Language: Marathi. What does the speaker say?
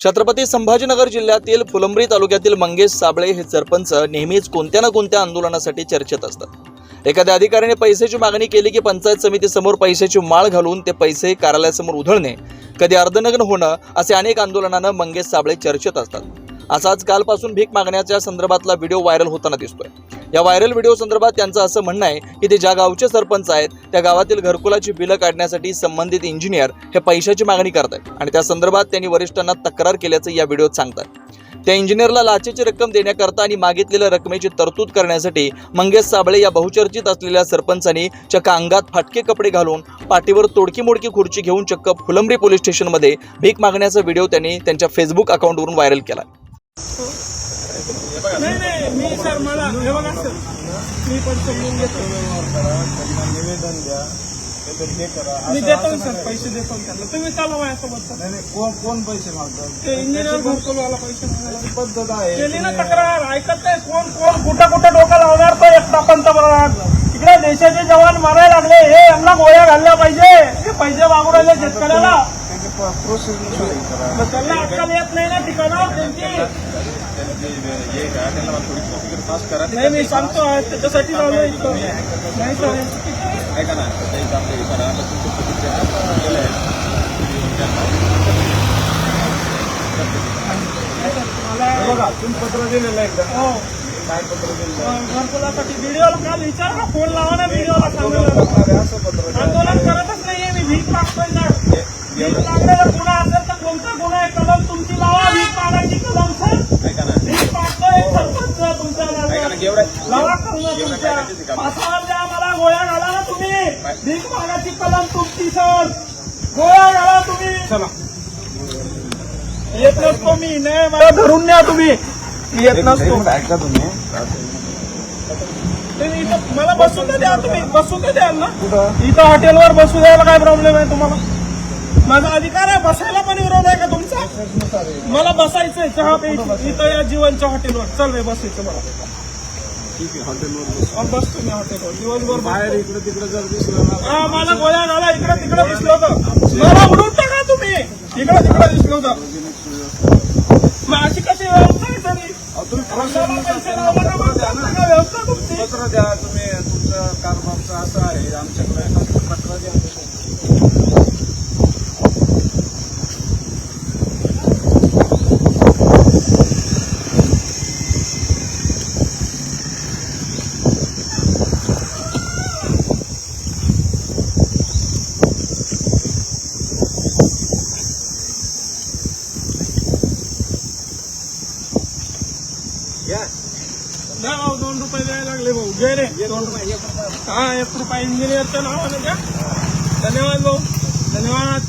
छत्रपती संभाजीनगर जिल्ह्यातील फुलंब्री तालुक्यातील मंगेश साबळे हे सरपंच नेहमीच कोणत्या ना कोणत्या आंदोलनासाठी चर्चेत असतात. एखाद्या अधिकाऱ्याने पैशाची मागणी केली की पंचायत समितीसमोर पैशाची माळ घालून ते पैसे कार्यालयासमोर उधळणे कधी अर्धनग्न होणं असे अनेक आंदोलनानं मंगेश साबळे चर्चेत असतात. असाच कालपासून भीक मागण्याच्या संदर्भातला व्हिडिओ व्हायरल होताना दिसतोय. या व्हायरल व्हिडिओ संदर्भात त्यांचं असं म्हणणं आहे की ते ज्या गावचे सरपंच आहेत त्या गावातील घरकुलाची बिलं काढण्यासाठी संबंधित इंजिनियर हे पैशाची मागणी करतात आणि त्या संदर्भात त्यांनी वरिष्ठांना तक्रार केल्याचं या व्हिडिओत सांगतात. त्या इंजिनियरला लाचेची रक्कम देण्याकरता आणि मागितलेल्या रकमेची तरतूद करण्यासाठी मंगेश साबळे या बहुचर्चित असलेल्या सरपंचांनी चक्क अंगात फाटके कपडे घालून पाठीवर तोडकी मोडकी खुर्ची घेऊन चक्क फुलंब्री पोलीस स्टेशनमध्ये भीक मागण्याचा व्हिडिओ त्यांनी त्यांच्या फेसबुक अकाउंटवरून व्हायरल केला. नाही नाही मी सर मला हे बघा सर. मी पण समजून घेतो. निवेदन द्या नाहीतर हे करा मी देतो ना सर पैसे देतो ना त्यांना. तुम्ही चालवा माझ्यासोबत सर. नाही नाही कोण कोण पैसे मागतात ते इंजिनियर घरकुलवाला पैसे मागायला. त्याची पद्धत आहे केली ना तक्रार ऐकत नाही. कोण कोण कुठं कुठं डोकं लावणार तो एकटा पंतप्रधान इकडे देशाचे जवान मारायला लागले. हे यांना गोळ्या घालल्या पाहिजे. हे पैसे मागू राहिले शेतकऱ्याला. त्यांची प्रोसेस नुसार करा मग त्यांना अक्कल येत नाही ना ठिकाणावर त्यांची त्यांची. हे त्यांना थोडी कॉपी पास करा नाही मी सांगतो त्याच्यासाठी लावलं इथं. नाही सर ऐका ना त्याच्या इथं आपलं हे करा आता तुमचं प्रतिक्रिया केलं आहे मला बघा तुम्ही पत्र दिलेलं एकदा. हो. काय पत्र दिलेलं? घरकुलासाठी व्हिडिओला काल विचार? ना फोन लावा ना व्हिडिओला सांगायला. असं पत्र. आंदोलन करतच नाहीये मी भीक मागतोय ना. भीक मागण्याचा गुन्हा असेल तर कोणता गुन्हा आहे? कलम तुमची लावा भीक मागायची कलम सर. ऐका ना भीक मागतोय सरपंच तुमच्या ऐका ना नावावर. एवढ्या लावा करून एवढं तुमच्या काय करायचं काम? पासावर द्या मला गोळ्या घाला ना तुम्ही. भीक मागायची कलम तुमची सर. गोळ्या घाला तुम्ही. चला. येत नसतो मी नाही मला धरून न्या तुम्ही. येत नसतो. ऐका तुम्ही. मला बसू तर द्या तुम्ही बसू तर द्याल ना. इथं हॉटेलवर बसू द्यायला काय प्रॉब्लेम आहे तुम्हाला? माझा अधिकार आहे बसायला पण विरोध आहे का तुमचा. मला बसायचंय चहा प्यायची. इथं या जीवनच्या हॉटेलवर. चल रे बसायचं मला. ठीक आहे हॉटेलवर बस. बसतो मी हॉटेलवर दिवसभर बाहेर बसतो. इकडे तिकडे जर दिसलं ना हा मला गोळ्या घाला इकडे तिकडे दिसलं होतं मला उडून टाका तुम्ही इकडे तिकडे दिसलं होतं मग अशी कशी व्यवस्था आहे तरी अहो, तुम्ही पत्र मग द्या ना. सांगा व्यवस्था तुमची पत्र द्या तुम्ही तुमचं कारभारचं असं आहे आमच्याकडे पत्र द्या या भाऊ दोन रुपये द्यायला लागले भाऊ. घे रे. दोन रुपये हा एक रुपये इंजिनियरच्या नावाने द्या धन्यवाद भाऊ. धन्यवाद.